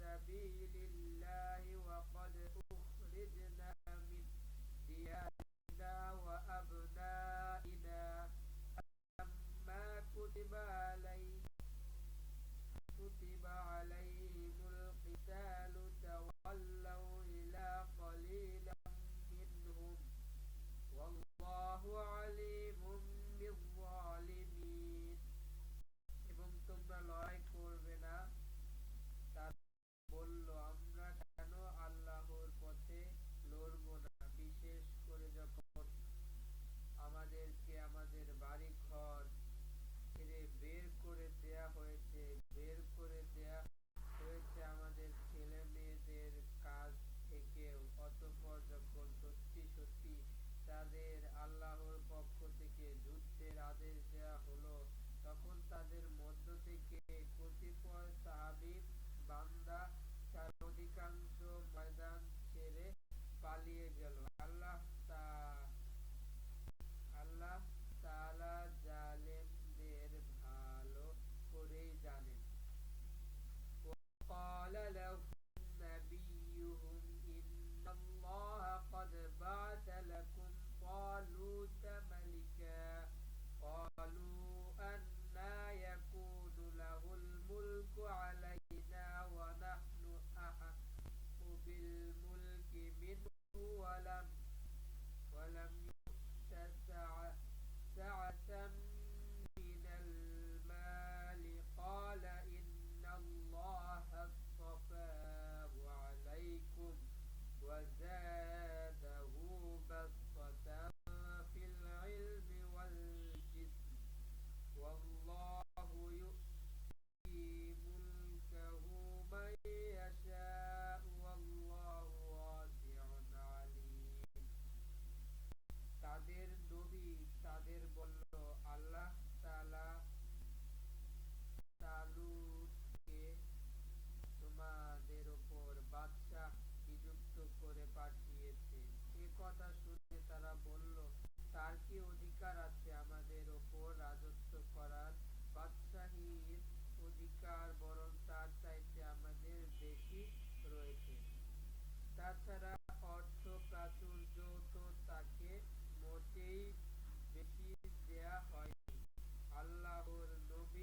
سبيل الله وقد أخرجنا من ديارنا وأبنائنا. كتب كتب عليهم القتال تولوا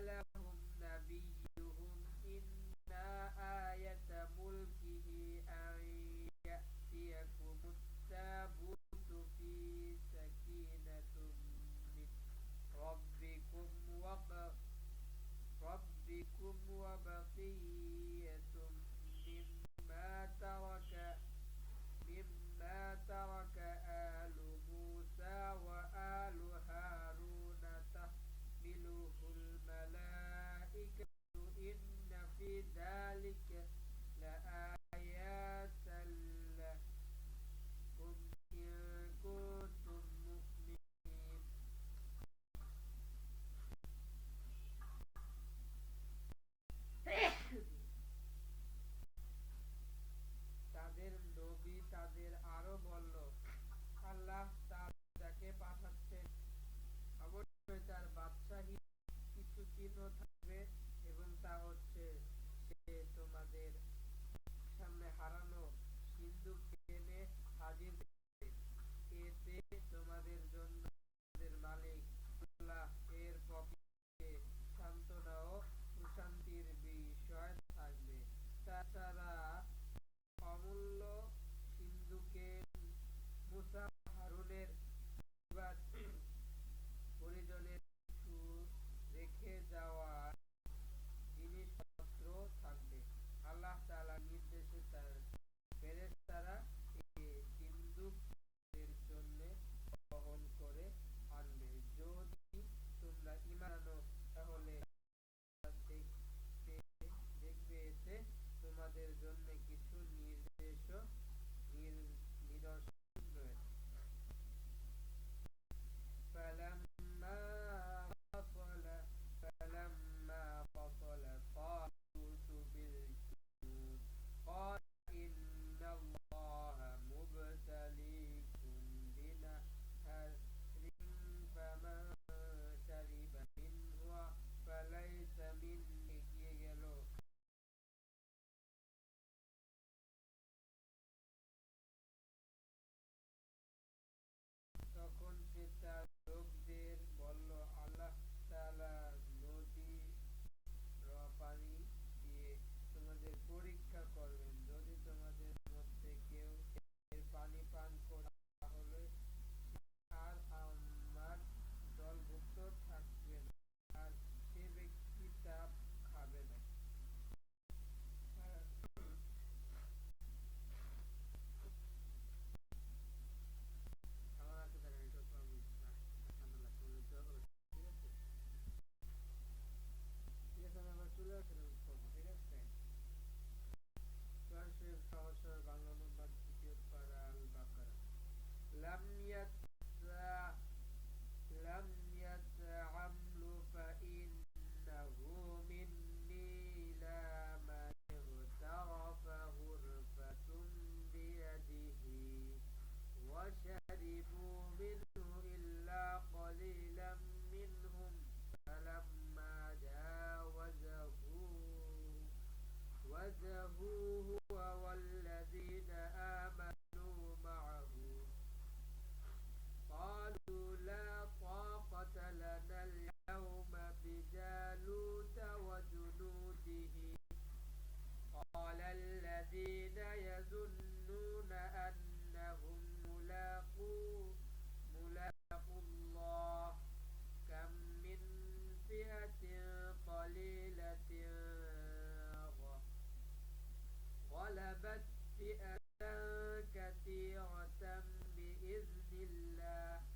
لهم نبيهم إنا آية ملكه أن يأتيكم التابوت في سكينة من ربكم وما ربكم وبقية مما ترك مما ترك آل موسى وآل هارون تحمله الْمَلَائِكَةُ إن في ذلك قالوا لا طاقة لنا اليوم بجالوت وجنوده. قال الذين يظنون أنهم ملاقوه غلبت فئة كثيرة بإذن الله.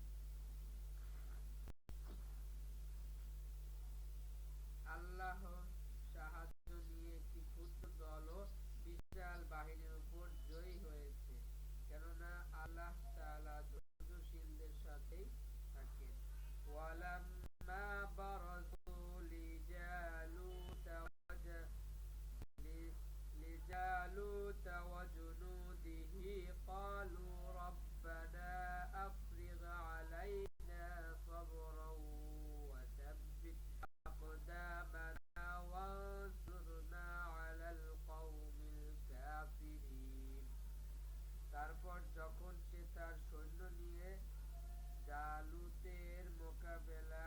ولما برزوا لجالوت وجنوده قالوا বেলা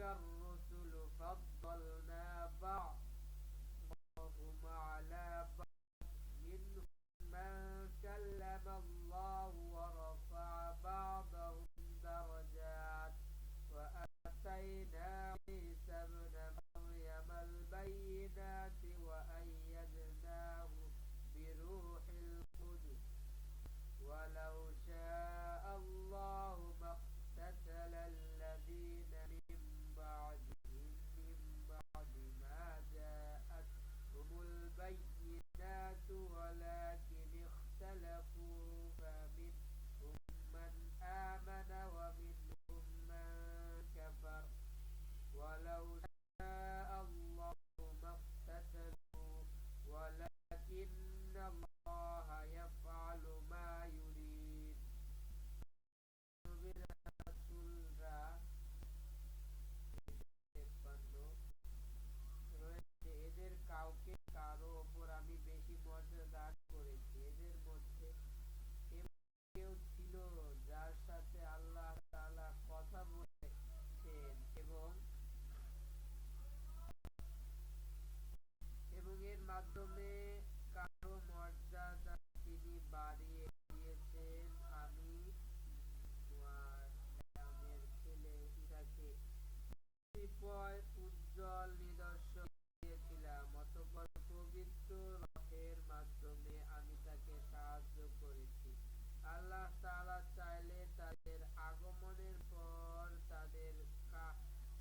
تلك الرسل فضلنا بعضهم على بعض منهم من كلم الله ورفع بعضهم درجات وآتينا عيسى ابن مريم البينات وأيدناه بروح القدس ولو شاء الله ما اقتتل الذين من البينات ولكن اختلفوا فبما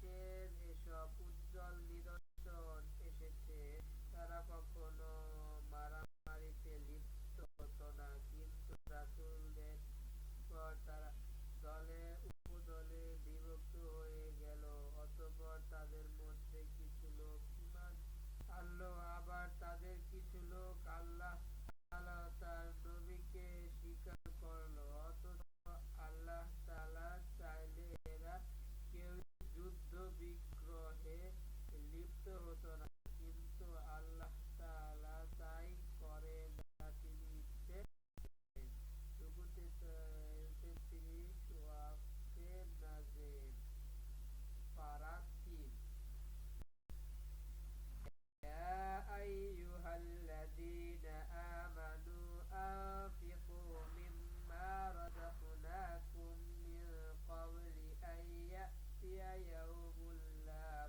তাদের যেসব উজ্জ্বল নিদর্শন এসেছে, তারা কখনো মারামারিতে লিপ্ত হতো না, কিন্তু রাসুলদের পর তারা দলে উপদলে বিভক্ত হয়ে গেল, অতপর তাদের মধ্যে কিছু লোক ইমান আবার তাদের কিছু লোক লিপ্ত হতো না কিন্তু আল্লাহ তাআলা তাই করে যা তিনি ইচ্ছে করেন রুকুতে তেত্রিশ ওয়াক্তে নাজের পারা তিন أيها الذين آمنوا أنفقوا مما رزقناكم من قبل أن يأتي يوم لا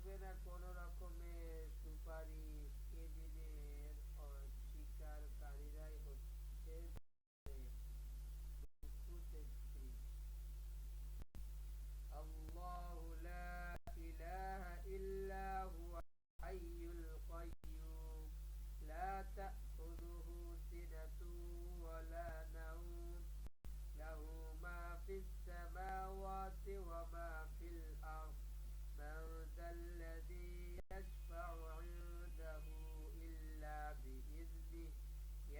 থাকবে না কোনো রকমের সুপারিশ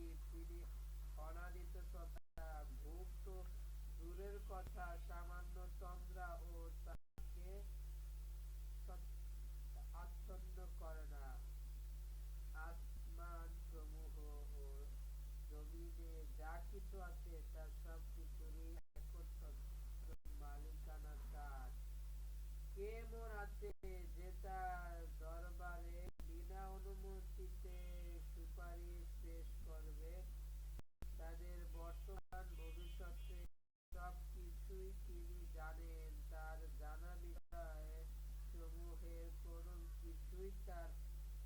তিনি তিনি ভুক্ত দূরের কথা সামান্যতম জানেন, তার জানা বিষয় সমূহের কোনো কিছুই তার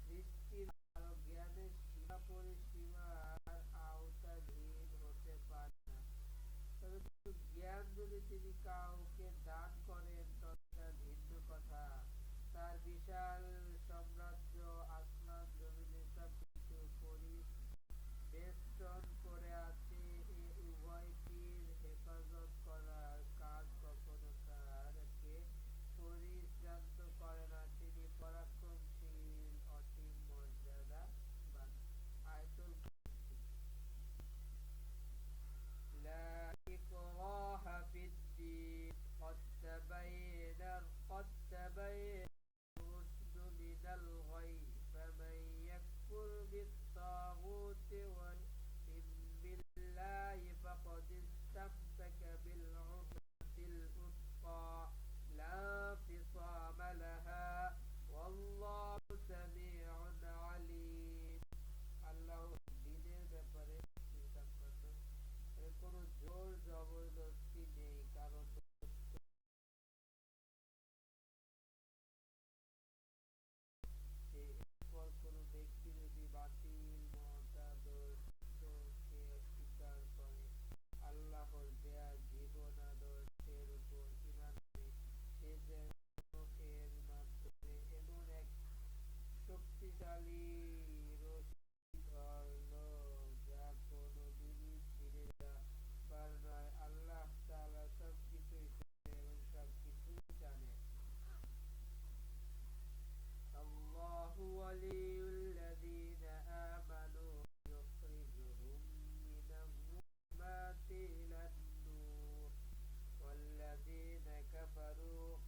দৃষ্টির জ্ঞানের সীমা পরিসীমার আওতাধীন হতে পারে না। তবে জ্ঞান যদি তিনি কাউকে দান করেন তবে ভিন্ন কথা। তার বিশাল সাম্রাজ্য আসমান জমিনে সব কিছু পরিবেষ্টন করে do one. كفروا